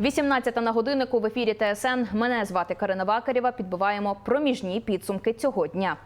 18 на годиннику в ефірі ТСН. Мене звати Карина Вакарєва. Підбиваємо проміжні підсумки цього дня.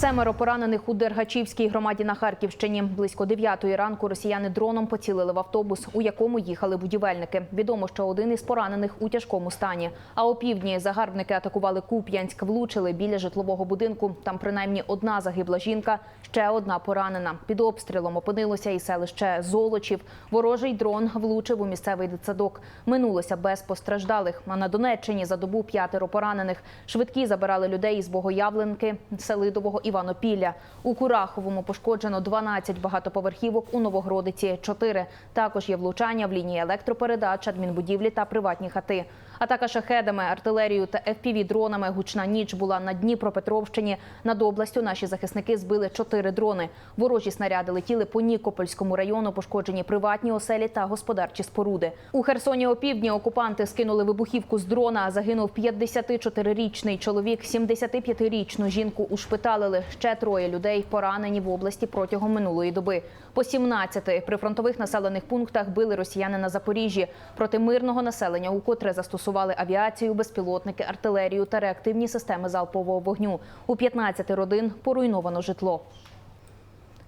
Семеро поранених у Дергачівській громаді на Харківщині. Близько 9 ранку росіяни дроном поцілили в автобус, у якому їхали будівельники. Відомо, що один із поранених у тяжкому стані. А опівдні загарбники атакували Куп'янськ, влучили біля житлового будинку. Там принаймні одна загибла жінка, ще одна поранена. Під обстрілом опинилося і селище Золочів. Ворожий дрон влучив у місцевий дитсадок. Минулося без постраждалих. А на Донеччині за добу п'ятеро поранених. Швидкі забирали людей із Богоявленки, Селидового, Іванопілля. У Кураховому пошкоджено 12 багатоповерхівок, у Новогродиці – 4. Також є влучання в лінії електропередач, адмінбудівлі та приватні хати. Атака шахедами, артилерією та FPV-дронами. Гучна ніч була на Дніпропетровщині. Над областю наші захисники збили чотири дрони. Ворожі снаряди летіли по Нікопольському району, пошкоджені приватні оселі та господарчі споруди. У Херсоні опівдні окупанти скинули вибухівку з дрона. Загинув 54-річний чоловік, 75-річну жінку ушпиталили. Ще троє людей поранені в області протягом минулої доби. По 17 прифронтових населених пунктах били росіяни на Запоріжжі. Проти мирного населення, укотре застосували авіацію, безпілотники, артилерію та реактивні системи залпового вогню. У 15 родин поруйновано житло.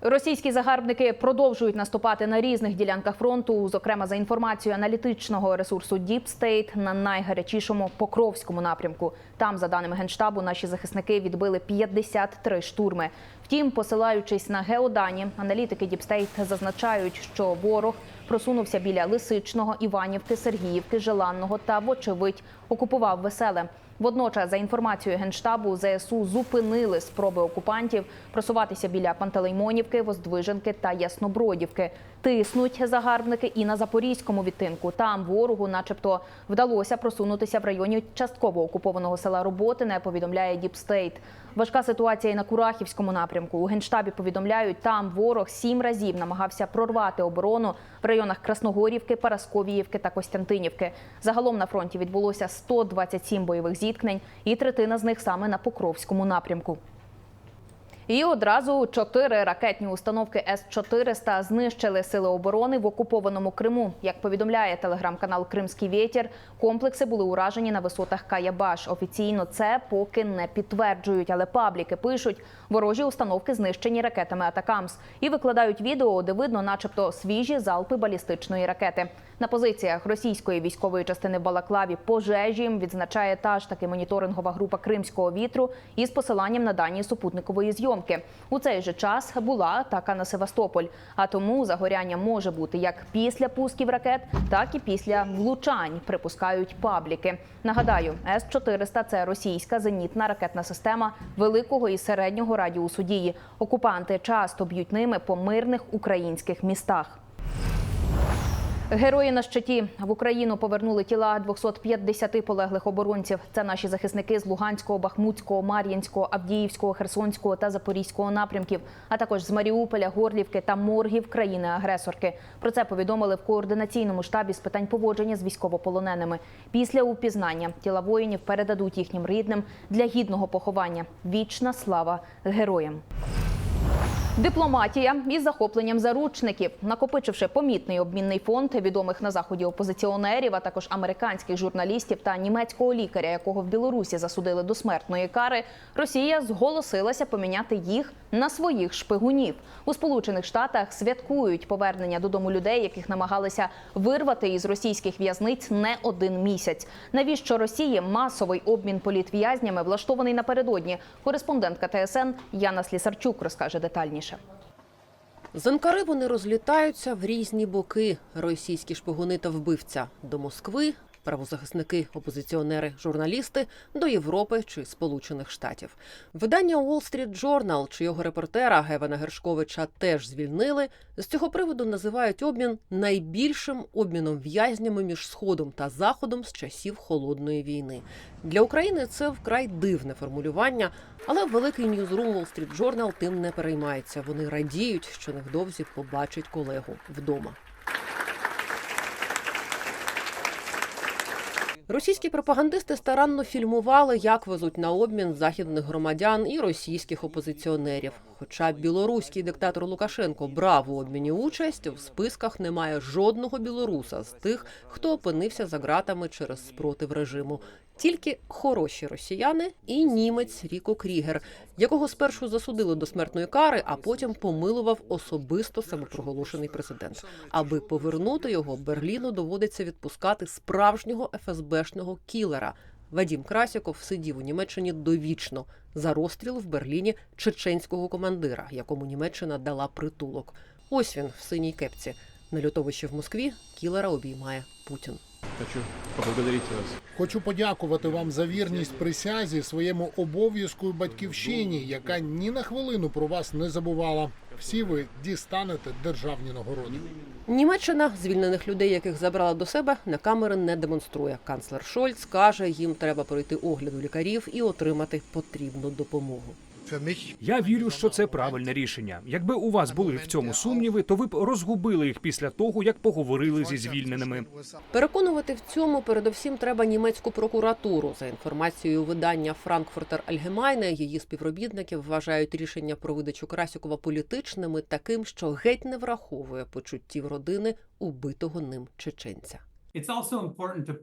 Російські загарбники продовжують наступати на різних ділянках фронту. Зокрема, за інформацією аналітичного ресурсу Deep State на найгарячішому Покровському напрямку. Там, за даними генштабу, наші захисники відбили 53 штурми. Втім, посилаючись на геодані, аналітики Deep State зазначають, що ворог просунувся біля Лисичного, Іванівки, Сергіївки, Желанного та, вочевидь, окупував веселе. Водночас, за інформацією генштабу, ЗСУ зупинили спроби окупантів просуватися біля Пантелеймонівки, Воздвиженки та Яснобродівки. Тиснуть загарбники і на запорізькому відтинку. Там ворогу, начебто, вдалося просунутися в районі частково окупованого села Роботине. Повідомляє Діпстейт. Важка ситуація і на Курахівському напрямку. У генштабі повідомляють, там ворог сім разів намагався прорвати оборону в районах Красногорівки, Парасковіївки та Костянтинівки. Загалом на фронті відбулося 127 бойових зіткнень, і третина з них саме на Покровському напрямку. І одразу чотири ракетні установки С-400 знищили сили оборони в окупованому Криму. Як повідомляє телеграм-канал Кримський вітер, комплекси були уражені на висотах Каябаш. Офіційно це поки не підтверджують, але пабліки пишуть, ворожі установки знищені ракетами Атакамс і викладають відео, де видно, начебто, свіжі залпи балістичної ракети. На позиціях російської військової частини Балаклаві пожежі відзначає та ж таки моніторингова група Кримського вітру із посиланням на дані супутникової зйомки. У цей же час була атака на Севастополь. А тому загоряння може бути як після пусків ракет, так і після влучань. Припускають пабліки. Нагадаю, С-400 – це російська зенітна ракетна система великого і середнього радіусу дії. Окупанти часто б'ють ними по мирних українських містах. Герої на щиті в Україну повернули тіла 250 полеглих оборонців. Це наші захисники з Луганського, Бахмутського, Мар'їнського, Авдіївського, Херсонського та Запорізького напрямків, а також з Маріуполя, Горлівки та моргів країни-агресорки. Про це повідомили в координаційному штабі з питань поводження з військовополоненими. Після упізнання тіла воїнів передадуть їхнім рідним для гідного поховання. Вічна слава героям. Дипломатія із захопленням заручників, накопичивши помітний обмінний фонд відомих на заході опозиціонерів, а також американських журналістів та німецького лікаря, якого в Білорусі засудили до смертної кари, Росія зголосилася поміняти їх на своїх шпигунів. У Сполучених Штатах святкують повернення додому людей, яких намагалися вирвати із російських в'язниць не один місяць. Навіщо Росії масовий обмін політв'язнями влаштований напередодні? Кореспондентка ТСН Яна Слісарчук розкаже детальніше. З Анкари вони розлітаються в різні боки. Російські шпигуни та вбивця до Москви, правозахисники, опозиціонери, журналісти до Європи чи Сполучених Штатів. Видання Wall Street Journal чи його репортера Гевена Гершковича теж звільнили. З цього приводу називають обмін найбільшим обміном в'язнями між сходом та заходом з часів холодної війни. Для України це вкрай дивне формулювання, але великий ньюзрум Wall Street Journal тим не переймається. Вони радіють, що невдовзі побачать колегу вдома. Російські пропагандисти старанно фільмували, як везуть на обмін західних громадян і російських опозиціонерів. Хоча білоруський диктатор Лукашенко брав у обміні участь, в списках немає жодного білоруса з тих, хто опинився за ґратами через спротив режиму. Тільки хороші росіяни і німець Ріко Крігер, якого спершу засудили до смертної кари, а потім помилував особисто самопроголошений президент. Аби повернути його, Берліну доводиться відпускати справжнього ФСБшного кілера. Вадім Красіков сидів у Німеччині довічно за розстріл в Берліні чеченського командира, якому Німеччина дала притулок. Ось він в синій кепці. На лютовищі в Москві кілера обіймає Путін. Хочу поблагодарить вас. Хочу подякувати вам за вірність присязі своєму обов'язку і батьківщині, яка ні на хвилину про вас не забувала. Всі ви дістанете державні нагороди. Німеччина звільнених людей, яких забрала до себе, на камери не демонструє. Канцлер Шольц каже, їм треба пройти огляд у лікарів і отримати потрібну допомогу. Я вірю, що це правильне рішення. Якби у вас були в цьому сумніви, то ви б розгубили їх після того, як поговорили зі звільненими. Переконувати в цьому передовсім треба німецьку прокуратуру. За інформацією видання Франкфуртер Альгемайне, її співробітники вважають рішення про видачу Красікова політичними таким, що геть не враховує почуттів родини убитого ним чеченця.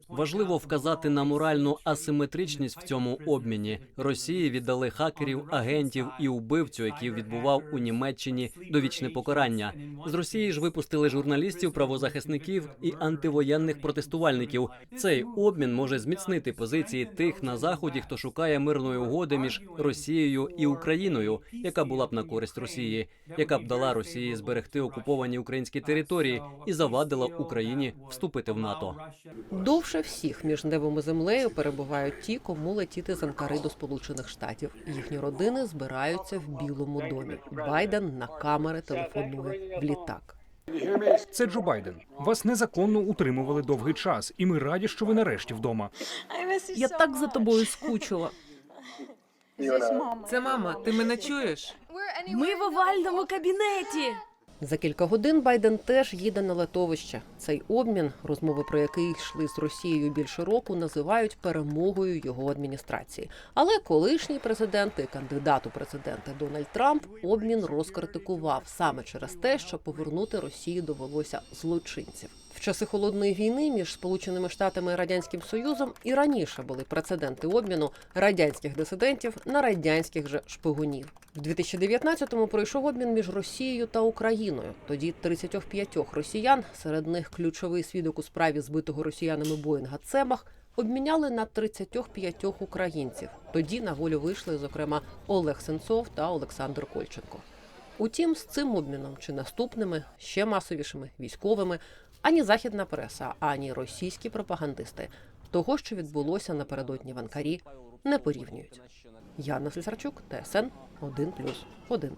Важливо вказати на моральну асиметричність в цьому обміні. Росії віддали хакерів, агентів і убивцю, який відбував у Німеччині довічне покарання. З Росії ж випустили журналістів, правозахисників і антивоєнних протестувальників. Цей обмін може зміцнити позиції тих на заході, хто шукає мирної угоди між Росією і Україною, яка була б на користь Росії, яка б дала Росії зберегти окуповані українські території і завадила Україні вступити в НАТО. Довше всіх між небом і землею перебувають ті, кому летіти з Анкари до Сполучених Штатів. Їхні родини збираються в Білому домі. Байден на камери телефонує в літак. Це Джо Байден. Вас незаконно утримували довгий час, і ми раді, що ви нарешті вдома. Я так за тобою скучила. Це мама, ти мене чуєш? Ми в овальному кабінеті. За кілька годин Байден теж їде на летовище. Цей обмін, розмови про який йшли з Росією більше року, називають перемогою його адміністрації. Але колишній президент і кандидат у президенти Дональд Трамп обмін розкритикував саме через те, що повернути Росію довелося злочинців. В часи холодної війни між Сполученими Штатами і Радянським Союзом і раніше були прецеденти обміну радянських дисидентів на радянських же шпигунів. В 2019-му пройшов обмін між Росією та Україною. Тоді 35 росіян, серед них ключовий свідок у справі збитого росіянами Боїнга Цемах, обміняли на 35 українців. Тоді на волю вийшли, зокрема, Олег Сенцов та Олександр Кольченко. Утім, з цим обміном чи наступними, ще масовішими військовими, ані західна преса, ані російські пропагандисти того, що відбулося напередодні в Анкарі, не порівнюють. Яна Слісарчук, ТСН 1+,1.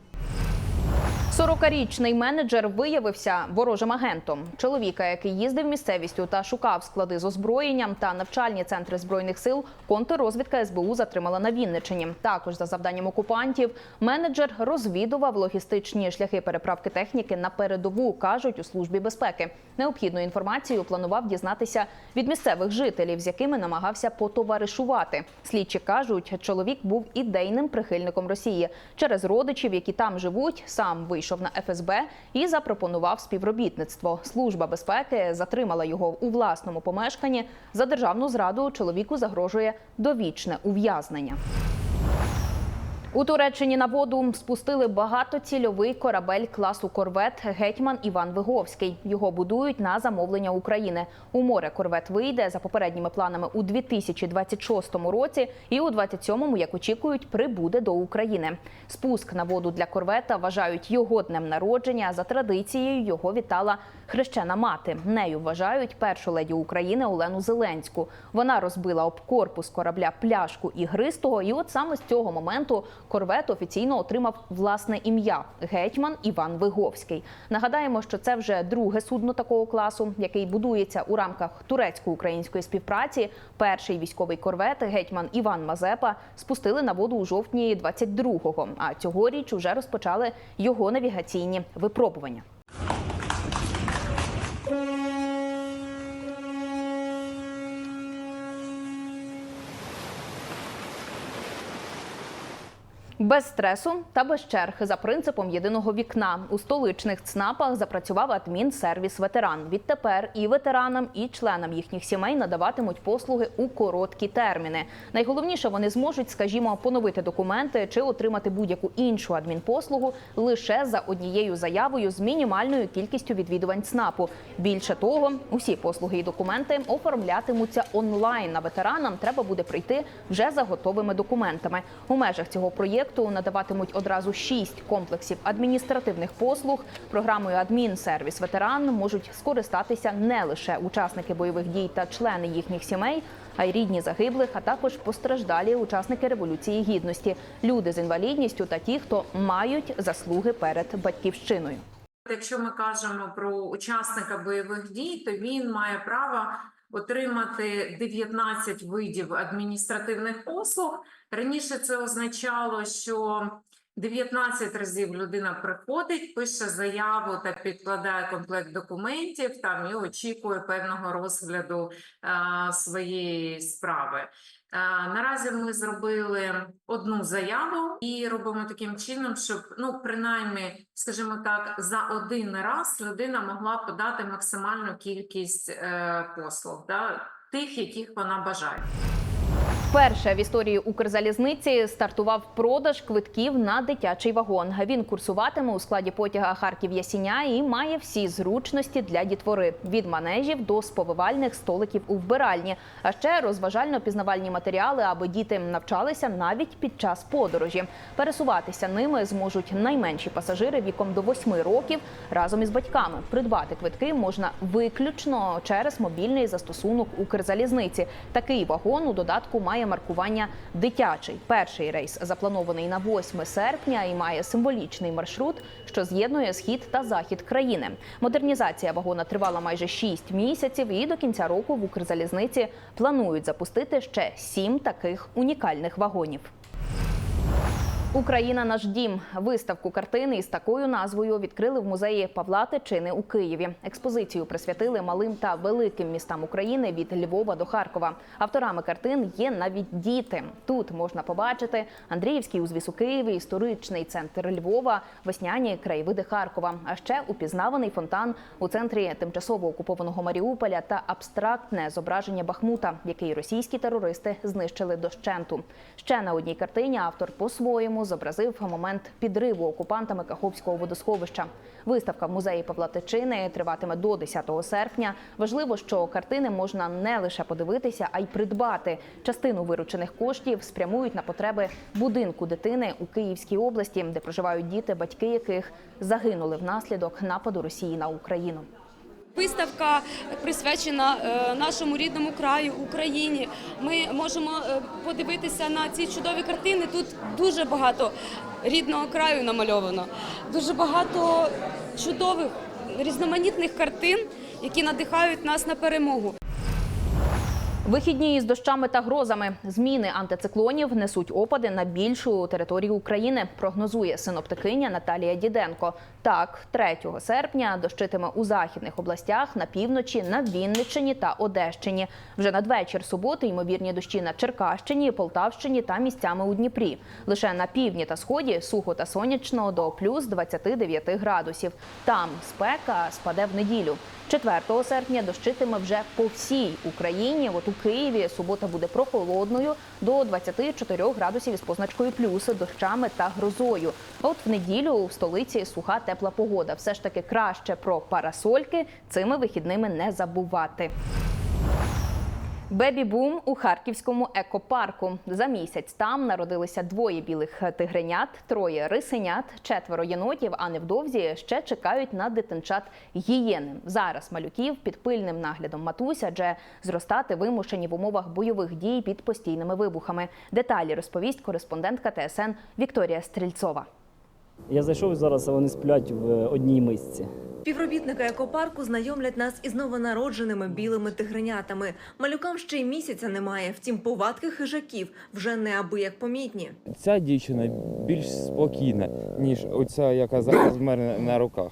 40-річний менеджер виявився ворожим агентом. Чоловіка, який їздив місцевістю та шукав склади з озброєнням та навчальні центри збройних сил, контррозвідка СБУ затримала на Вінничині. Також за завданням окупантів менеджер розвідував логістичні шляхи переправки техніки на передову, кажуть у службі безпеки. Необхідну інформацію планував дізнатися від місцевих жителів, з якими намагався потоваришувати. Слідчі кажуть, чоловік був ідейним прихильником Росії через родичів, які там живуть. Сам вийшов на ФСБ і запропонував співробітництво. Служба безпеки затримала його у власному помешканні. За державну зраду чоловіку загрожує довічне ув'язнення. У Туреччині на воду спустили багатоцільовий корабель класу корвет гетьман Іван Виговський. Його будують на замовлення України. У море корвет вийде за попередніми планами у 2026 році, і у 27-му, як очікують, прибуде до України. Спуск на воду для корвета вважають його днем народження. За традицією його вітала хрещена мати. Нею вважають першу леді України Олену Зеленську. Вона розбила об корпус корабля пляшку ігристого, і от саме з цього моменту корвет офіційно отримав власне ім'я гетьман Іван Виговський. Нагадаємо, що це вже друге судно такого класу, який будується у рамках турецько-української співпраці. Перший військовий корвет гетьман Іван Мазепа спустили на воду у жовтні 22-го, А цьогоріч уже розпочали його навігаційні випробування. Без стресу та без черг за принципом єдиного вікна у столичних ЦНАПах запрацював адмінсервіс ветеран. Відтепер і ветеранам, і членам їхніх сімей надаватимуть послуги у короткі терміни. Найголовніше вони зможуть, скажімо, поновити документи чи отримати будь-яку іншу адмінпослугу лише за однією заявою з мінімальною кількістю відвідувань ЦНАПу. Більше того, усі послуги і документи оформлятимуться онлайн. А ветеранам треба буде прийти вже за готовими документами. У межах цього проєкту надаватимуть одразу шість комплексів адміністративних послуг. Програмою Адмінсервіс ветеран можуть скористатися не лише учасники бойових дій та члени їхніх сімей, а й рідні загиблих, а також постраждалі учасники революції гідності, люди з інвалідністю та ті, хто мають заслуги перед батьківщиною. Якщо ми кажемо про учасника бойових дій, то він має право отримати 19 видів адміністративних послуг. Раніше це означало, що 19 разів людина приходить, пише заяву та підкладає комплект документів там і очікує певного розгляду е, своєї справи. Е, Наразі ми зробили одну заяву і робимо таким чином, щоб ну принаймні, скажімо так, за один раз людина могла подати максимальну кількість е, послуг, да, тих, яких вона бажає. Вперше в історії Укрзалізниці стартував продаж квитків на дитячий вагон. Він курсуватиме у складі потяга Харків Ясіня і має всі зручності для дітвори від манежів до сповивальних столиків у вбиральні, а ще розважально-пізнавальні матеріали, аби діти навчалися навіть під час подорожі. Пересуватися ними зможуть найменші пасажири віком до 8 років разом із батьками. Придбати квитки можна виключно через мобільний застосунок Укрзалізниці. Такий вагон у додатку має маркування дитячий. Перший рейс запланований на 8 серпня і має символічний маршрут, що з'єднує схід та захід країни. Модернізація вагона тривала майже 6 місяців, і до кінця року в Укрзалізниці планують запустити ще 7 таких унікальних вагонів. Україна наш дім. Виставку картини із такою назвою відкрили в музеї Павла Тичини у Києві. Експозицію присвятили малим та великим містам України від Львова до Харкова. Авторами картин є навіть діти. Тут можна побачити Андріївський узвіс у Києві, історичний центр Львова, весняні краєвиди Харкова. А ще упізнаваний фонтан у центрі тимчасово окупованого Маріуполя та абстрактне зображення Бахмута, який російські терористи знищили дощенту. Ще на одній картині автор по-своєму зобразив момент підриву окупантами Каховського водосховища. Виставка в музеї Павла Тичини триватиме до 10 серпня. Важливо, що картини можна не лише подивитися, а й придбати. Частину виручених коштів спрямують на потреби будинку дитини у Київській області, де проживають діти, батьки яких загинули внаслідок нападу Росії на Україну. Виставка присвячена е, нашому рідному краю Україні. Ми можемо е, подивитися на ці чудові картини. Тут дуже багато рідного краю намальовано, дуже багато чудових різноманітних картин, які надихають нас на перемогу. Вихідні із дощами та грозами. Зміни антициклонів несуть опади на більшу територію України. Прогнозує синоптикиня Наталія Діденко. Так, 3 серпня дощитиме у західних областях на півночі, на Вінниччині та Одещині. Вже надвечір суботи ймовірні дощі на Черкащині, Полтавщині та місцями у Дніпрі. Лише на півдні та сході сухо та сонячно до плюс 29 градусів. Там спека спаде в неділю. 4 серпня дощитиме вже по всій Україні. От у Києві субота буде прохолодною до 24 градусів із позначкою плюс дощами та грозою. От в неділю в столиці суха тепла погода. Все ж таки краще про парасольки цими вихідними не забувати. Бебі-бум у харківському екопарку. За місяць там народилися двоє білих тигренят, троє рисенят, четверо єнотів, а невдовзі ще чекають на дитинчат гієни. Зараз малюків під пильним наглядом матуся, адже зростати вимушені в умовах бойових дій під постійними вибухами. Деталі розповість кореспондентка ТСН Вікторія Стрільцова. Я зайшов зараз, а вони сплять в одній мисці. Співробітники екопарку знайомлять нас із новонародженими білими тигренятами. Малюкам ще й місяця немає, втім повадки хижаків вже неабияк помітні. Ця дівчина більш спокійна, ніж оця, яка зараз в мене на руках.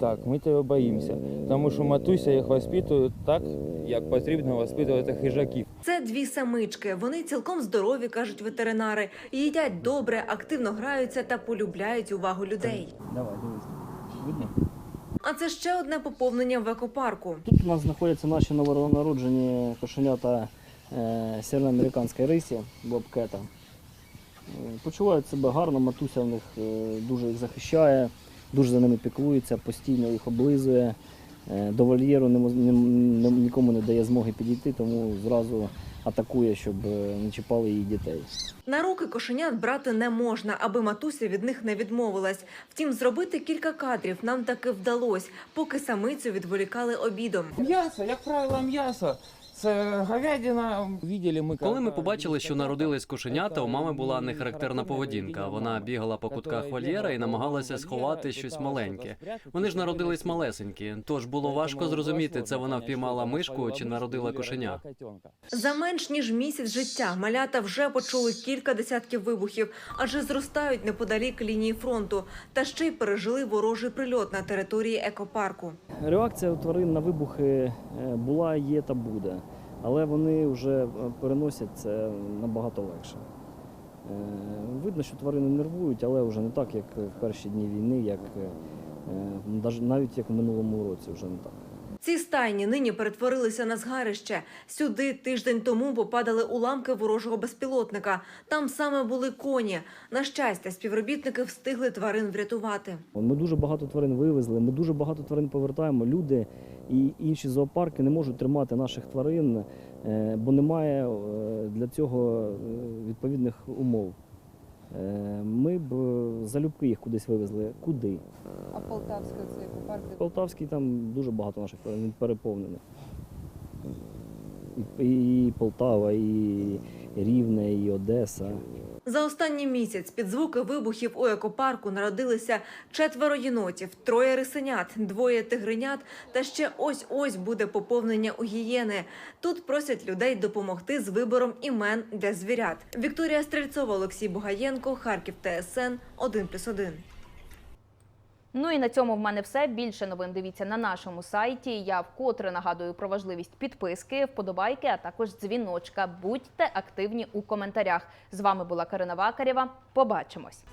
Так, ми тебе боїмося, тому що матуся їх воспитує так, як потрібно воспитувати хижаків. Це дві самички. Вони цілком здорові, кажуть ветеринари. Їдять добре, активно граються та полюбляють увагу людей. Давай, дивись. Видно? А це ще одне поповнення в екопарку. Тут у нас знаходяться наші новонароджені кошенята е, североамериканської рисі, бобкета. Е, Почувають себе гарно, матуся в них е, дуже їх захищає, дуже за ними піклується, постійно їх облизує. Е, До вольєру нікому не дає змоги підійти, тому зразу атакує, щоб е, не чіпали її дітей. На руки кошенят брати не можна, аби матуся від них не відмовилась. Втім, зробити кілька кадрів нам таки вдалось, поки самицю відволікали обідом. М'ясо, як правило, м'ясо. Це говядина. Видели ми, Коли ми побачили, що народились кошенята, у мами була нехарактерна поведінка. Вона бігала по кутках вольєра і намагалася сховати щось маленьке. Вони ж народились малесенькі, тож було важко зрозуміти, це вона впіймала мишку чи народила кошеня. За менш ніж місяць життя малята вже почули кілька десятків вибухів, адже зростають неподалік лінії фронту, та ще й пережили ворожий прильот на території екопарку. Реакція у тварин на вибухи е, була, є та буде, але вони вже е, переносять це набагато легше. Е, Видно, що тварини нервують, але вже не так, як в перші дні війни, як е, навіть як в минулому році, вже не так. Ці стайні нині перетворилися на згарище. Сюди тиждень тому попадали уламки ворожого безпілотника. Там саме були коні. На щастя, співробітники встигли тварин врятувати. Ми дуже багато тварин вивезли, ми дуже багато тварин повертаємо. Люди і інші зоопарки не можуть тримати наших тварин, е, бо немає е, для цього е, відповідних умов. Е, Ми б е, залюбки їх кудись вивезли. Куди? А Полтавська цей парк? Полтавський там дуже багато наших він переповнений. І, і Полтава, і Рівне, і Одеса. За останній місяць під звуки вибухів у екопарку народилися четверо єнотів, троє рисенят, двоє тигренят та ще ось-ось буде поповнення у гієни. Тут просять людей допомогти з вибором імен для звірят. Вікторія Стрельцова, Олексій Бугаєнко, Харків ТСН 1+,1. Ну і на цьому в мене все. Більше новин дивіться на нашому сайті. Я вкотре нагадую про важливість підписки, вподобайки, а також дзвіночка. Будьте активні у коментарях. З вами була Карина Вакарєва. Побачимось.